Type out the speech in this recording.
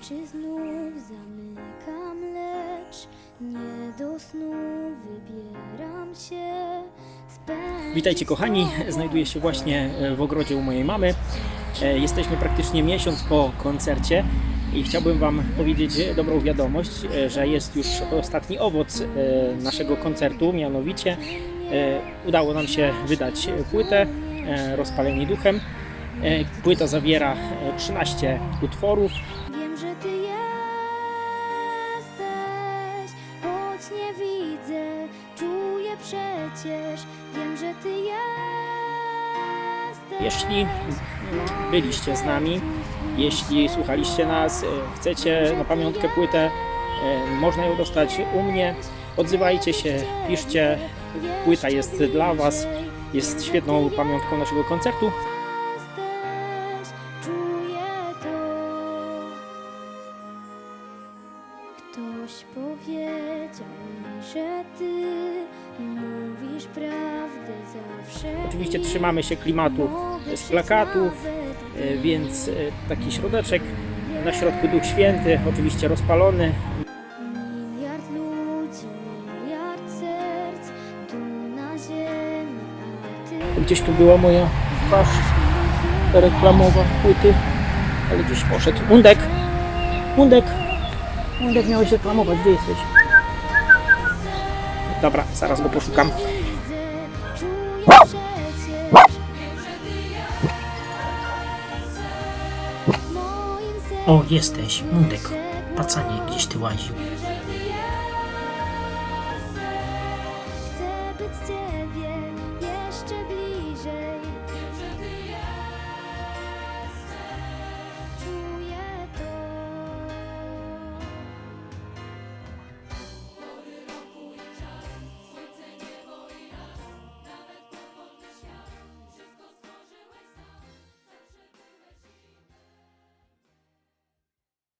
Oczy znów zamykam, lecz nie do snu wybieram się. Witajcie kochani, znajduję się właśnie e, w ogrodzie u mojej mamy. E, Jesteśmy praktycznie miesiąc po koncercie i chciałbym Wam powiedzieć dobrą wiadomość, e, że jest już ostatni owoc naszego koncertu, mianowicie udało nam się wydać płytę Rozpaleni Duchem. Płyta zawiera e, 13 utworów, nie widzę, czuję przecież. Wiem, że ty jesteś. Jeśli byliście z nami, jeśli słuchaliście nas, e, chcecie na pamiątkę płytę, e, można ją dostać u mnie. Odzywajcie się, piszcie. Płyta jest dla Was, jest świetną pamiątką naszego koncertu. Ktoś powiedział mi, że ty mówisz prawdę zawsze. Oczywiście trzymamy się klimatu z plakatów, e, więc e, taki środeczek. Na środku Duch Święty, oczywiście rozpalony. Miliard ludzi, miliard serc tu na ziemi, a ty Gdzieś tu była moja twarz reklamowa płyty, ale gdzieś poszedł. Mundek! Mundek! Mundek miałeś reklamować, gdzie jesteś? Dobra, zaraz go poszukam. O, jesteś, Mundek. Pacanie, gdzieś ty łaził.